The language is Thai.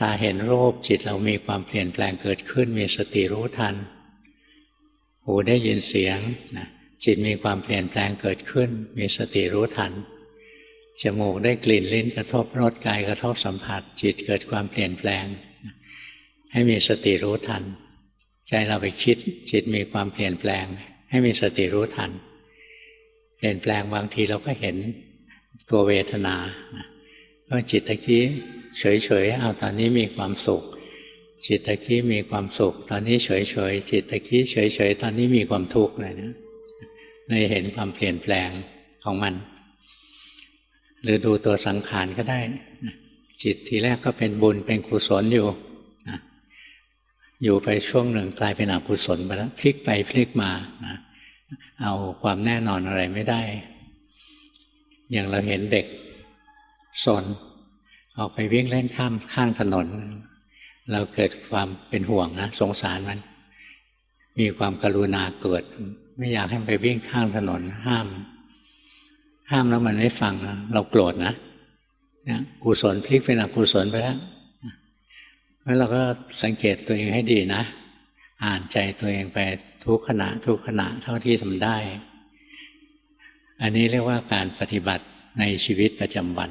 ตาเห็นรูปจิตเรามีความเปลี่ยนแปลงเกิดขึ้น มีสติรู้ทัน หูได้ยินเสียงนะจิตมีความเปลี่ยนแปลงเกิดขึ้น มีสติรู้ทัน จมูกได้กลิ่นลิ้นกระทบรสกายกระทบสัมผัส จิตเกิดความเปลี่ยนแปลง ให้มีสติรู้ทัน ใจเราไปคิด จิตมีความเปลี่ยนแปลง ให้มีสติรู้ทัน เปลี่ยนแปลงบางทีเราก็เห็นตัวเวทนาว่าจิตตะกี้ เฉยๆเอาตอนนี้มีความสุข จิตตะกี้มีความสุข ตอนนี้เฉยๆจิตตะกี้เฉยๆตอนนี้มีความทุกข์เลยนะเลยเห็นความเปลี่ยนแปลงของมัน หรือดูตัวสังขารก็ได้ จิตทีแรกก็เป็นบุญเป็นกุศลอยู่นะอยู่ไปช่วงหนึ่งกลายเป็นอกุศลไปแล้วพลิกไปพลิกมานะเอาความแน่นอนอะไรไม่ได้ อย่างเราเห็นเด็กสน ออกไปวิ่งเล่นข้ามข้างถนน เราเกิดความเป็นห่วงนะสงสารมัน มีความกรุณาเกิด ไม่อยากให้มันไปวิ่งข้างถนนห้าม ห้ามแล้วมันไม่ฟังนะเราโกรธนะนะกุศลพลิกเป็นอกุศลไปแล้วเพราะเราก็สังเกตตัวเองให้ดีนะ อ่านใจตัวเองไปทุกขณะทุกขณะเท่าที่ทำได้ อันนี้เรียกว่าการปฏิบัติในชีวิตประจำวัน